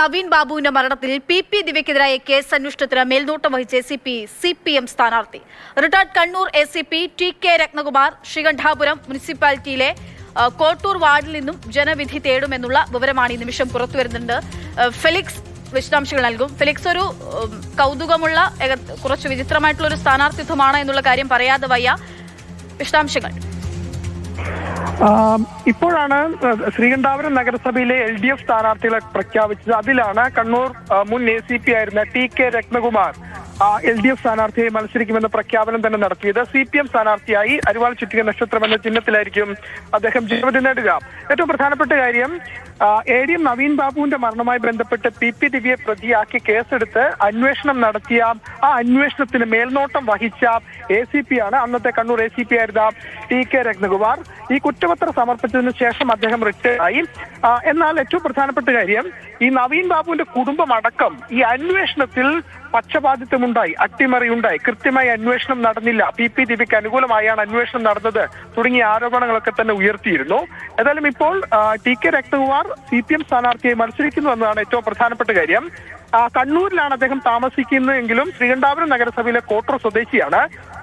നവീൻ ബാബുവിന്റെ മരണത്തിൽ P P ദിവ്യക്കെതിരായ case അന്വേഷണത്തിന് മേൽനോട്ടം വഹിച്ച C P C P M സ്ഥാനാർത്ഥി. Retired Kannur A C P T K Rathnakumar Sreekandapuram മുനിസിപ്പാലിറ്റിയിലെ കോട്ടൂർ വാർഡിൽ നിന്നും ജനവിധി തേടുമെന്നുള്ള വിവരമാണ് ഈ നിമിഷം പുറത്തുവരുന്നുണ്ട് ഫെലിക്സ് വിശദാംശങ്ങൾ നൽകും. ഫെലിക്സ് ഒരു കൗതുകമുള്ള കുറച്ച് വിചിത്രമായിട്ടുള്ള ഒരു സ്ഥാനാർത്ഥിത്വമാണ് എന്നുള്ള കാര്യം പറയാതെ വയ്യ. വിശദാംശങ്ങൾ. ഇപ്പോഴാണ് ശ്രീകണ്ഠാപുരം നഗരസഭയിലെ എൽ ഡി എഫ് സ്ഥാനാർത്ഥികളെ പ്രഖ്യാപിച്ചത്. അതിലാണ് കണ്ണൂർ മുൻ എ സി പി ആയിരുന്ന T K Rathnakumar. L D F സ്ഥാനാർത്ഥിയായി മത്സരിക്കുമെന്ന പ്രഖ്യാപനം തന്നെ നടത്തിയത് സി പി എം സ്ഥാനാർത്ഥിയായി അരിവാൾ ചുറ്റിക നക്ഷത്രം എന്ന ചിഹ്നത്തിലായിരിക്കും അദ്ദേഹം ജനവിധി നേടുക. ഏറ്റവും പ്രധാനപ്പെട്ട കാര്യം എ ഡി എം നവീൻ ബാബുവിന്റെ മരണവുമായി ബന്ധപ്പെട്ട് പി പി ദിവ്യയെ പ്രതിയാക്കി കേസെടുത്ത് അന്വേഷണം നടത്തിയ ആ അന്വേഷണത്തിന് മേൽനോട്ടം വഹിച്ച എ സി പി ആണ്. അന്നത്തെ കണ്ണൂർ എ സി പി ആയിരുന്ന ടി കെ രത്നകുമാർ. ഈ കുറ്റപത്രം സമർപ്പിച്ചതിന് ശേഷം അദ്ദേഹം റിട്ടയർ ആയി. എന്നാൽ ഏറ്റവും പ്രധാനപ്പെട്ട കാര്യം ഈ നവീൻ ബാബുവിന്റെ കുടുംബം അടക്കം ഈ അന്വേഷണത്തിൽ പക്ഷപാതിത്വമുണ്ടായി അട്ടിമറി ഉണ്ടായി. കൃത്യമായി അന്വേഷണം നടന്നില്ല. പി പി ദീപിക്ക് അനുകൂലമായാണ് അന്വേഷണം നടന്നത് തുടങ്ങിയ ആരോപണങ്ങളൊക്കെ തന്നെ ഉയർത്തിയിരുന്നു. ഏതായാലും ഇപ്പോൾ T K Rathnakumar C P M സ്ഥാനാർത്ഥിയായി മത്സരിക്കുന്നു എന്നതാണ് ഏറ്റവും പ്രധാനപ്പെട്ട കാര്യം. കണ്ണൂരിലാണ് അദ്ദേഹം താമസിക്കുന്നതെങ്കിലും ശ്രീകണ്ഠാപുരം നഗരസഭയിലെ കോട്ടൂർ സ്വദേശിയാണ്.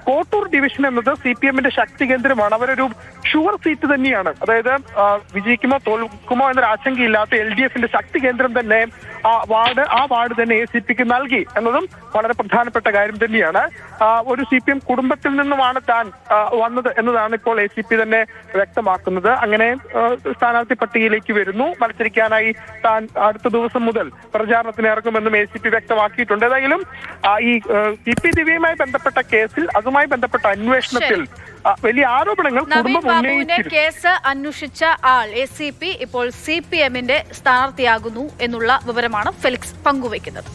കോട്ടൂർ ഡിവിഷൻ എന്നത് സി പി എമ്മിന്റെ ശക്തി കേന്ദ്രമാണ്. അവരൊരു ഷുവർ സീറ്റ് തന്നെയാണ്. അതായത് വിജയിക്കുമോ തോൽക്കുമോ എന്നൊരു ആശങ്കയില്ലാത്ത എൽ ഡി എഫിന്റെ ശക്തി കേന്ദ്രം തന്നെ ആ വാർഡ് ആ വാർഡ് തന്നെ എ സി പിക്ക് നൽകി എന്നതും വളരെ പ്രധാനപ്പെട്ട കാര്യം തന്നെയാണ്. ഒരു സി പി എം കുടുംബത്തിൽ നിന്നുമാണ് താൻ വന്നത് എന്നതാണ് ഇപ്പോൾ എ സി പി തന്നെ വ്യക്തമാക്കുന്നത്. അങ്ങനെ സ്ഥാനാർത്ഥി പട്ടികയിലേക്ക് വരുന്നു. മത്സരിക്കാനായി താൻ അടുത്ത ദിവസം മുതൽ പ്രചാരണത്തിന് ഇറക്കുമെന്നും എ സി പി വ്യക്തമാക്കിയിട്ടുണ്ട്. ഏതായാലും ഈ പി പി ദിവ്യയുമായി ബന്ധപ്പെട്ട കേസിൽ അതുമായി ബന്ധപ്പെട്ട അന്വേഷണത്തിൽ വലിയ ആരോപണങ്ങൾ നവീൻ ബാബുവിന്റെ കേസ് അന്വേഷിച്ച ആൾ എ സി പി ഇപ്പോൾ സി പി എമ്മിന്റെ സ്ഥാനാർത്ഥിയാകുന്നു എന്നുള്ള വിവരമാണ് ഫെലിക്സ് പങ്കുവയ്ക്കുന്നത്.